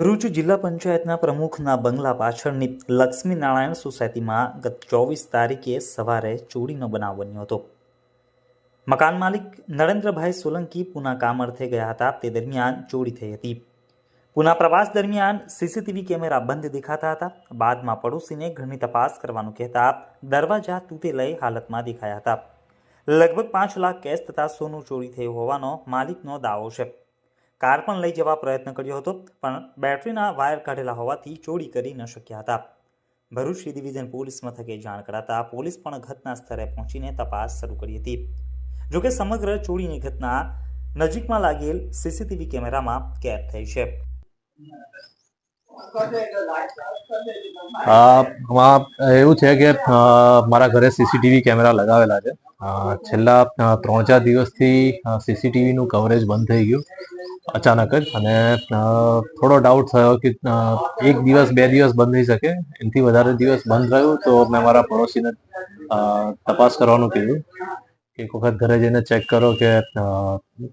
ભરૂચ જિલ્લા પંચાયતના પ્રમુખના બંગલા પાછળની લક્ષ્મી નારાયણ સોસાયટીમાં ગત ચોવીસ તારીખે સવારે ચોરીનો બનાવ બન્યો હતો. મકાન માલિક નરેન્દ્રભાઈ સોલંકી પુના કામ અર્થે ગયા હતા. તે દરમિયાન ચોરી થઈ હતી. પુના પ્રવાસ દરમિયાન સીસીટીવી કેમેરા બંધ દેખાતા હતા. બાદમાં પડોશીને ઘરની તપાસ કરવાનું કહેતા દરવાજા તૂટેલય હાલતમાં દેખાયા હતા. લગભગ પાંચ લાખ કેશ તથા સોનું ચોરી થયું હોવાનો માલિકનો દાવો છે. કાર પણ લઈ જવા પ્રયત્ન કર્યો હતો, પણ બેટરીના વાયર કાઢેલા હોવાથી ચોરી કરી ન શક્યા હતા. ભરૂચ સી ડિવિઝન પોલીસ મથકે જાણ કરાતા પોલીસ પણ ઘટના સ્થળે પહોંચીને તપાસ શરૂ કરી હતી. જોકે સમગ્ર ચોરીની ઘટના નજીકમાં લાગેલ સીસીટીવી કેમેરામાં કેદ થઈ છે. એવું છે કે મારા ઘરે સીસીટીવી કેમેરા લગાવેલા છે. છેલ્લા ત્રણ ચાર દિવસથી સીસીટીવીનું કવરેજ બંધ થઈ ગયું અચાનક જ અને થોડો ડાઉટ થયો કે એક દિવસ, બે દિવસ બંધ થઈ શકે. એનાથી વધારે દિવસ બંધ રહ્યું તો મેં મારા પડોશીને તપાસ કરવાનું કીધું એક વખત ઘરે જઈને ચેક કરો કે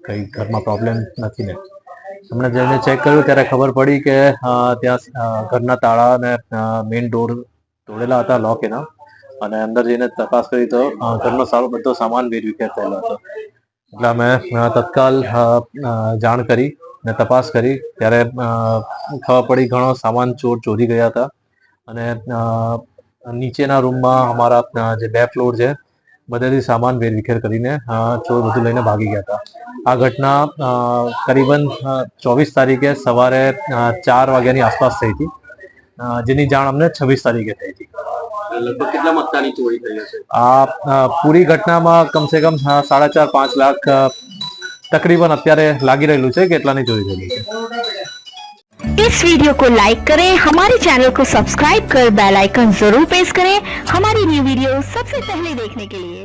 કંઈ ઘરમાં પ્રોબ્લેમ નથી ને. હમણાં જઈને ચેક કર્યું ત્યારે ખબર પડી કે ત્યાં ઘરના તાળા અને મેઇન ડોર તોડેલા હતા લોક એના. અને અંદર જઈને તપાસ કરી તો ઘરનો સારો બધો સામાન વેરવિખેર થયેલો હતો. એટલે અમે તત્કાલ જાણ કરી ને તપાસ કરી. ત્યારે ખબર પડી ઘણો સામાન ચોર ચોરી ગયા હતા. અને નીચેના રૂમમાં અમારા જે બે ફ્લોર છે, બધેથી સામાન વેરવિખેર કરીને ચોર બધું લઈને ભાગી ગયા હતા. આ ઘટના કરીબન ચોવીસ તારીખે સવારે ચાર વાગ્યાની આસપાસ થઈ હતી. જેની જાણ અમને છવ્વીસ તારીખે થઈ હતી. લગભગ કેટલા મતદાની ચોરી થઈ હશે આ અ, પૂરી ઘટનામાં કમસે કમ અ, સાડા ચાર પાંચ લાખ અ, તકરીબન અત્યારે લાગી રહેલું છે કે એટલાની ચોરી થયેલી છે इस वीडियो को लाइक करें हमारे चैनल को सब्सक्राइब कर बेल आइकन जरूर प्रेस करें हमारी न्यू वीडियो सबसे पहले देखने के लिए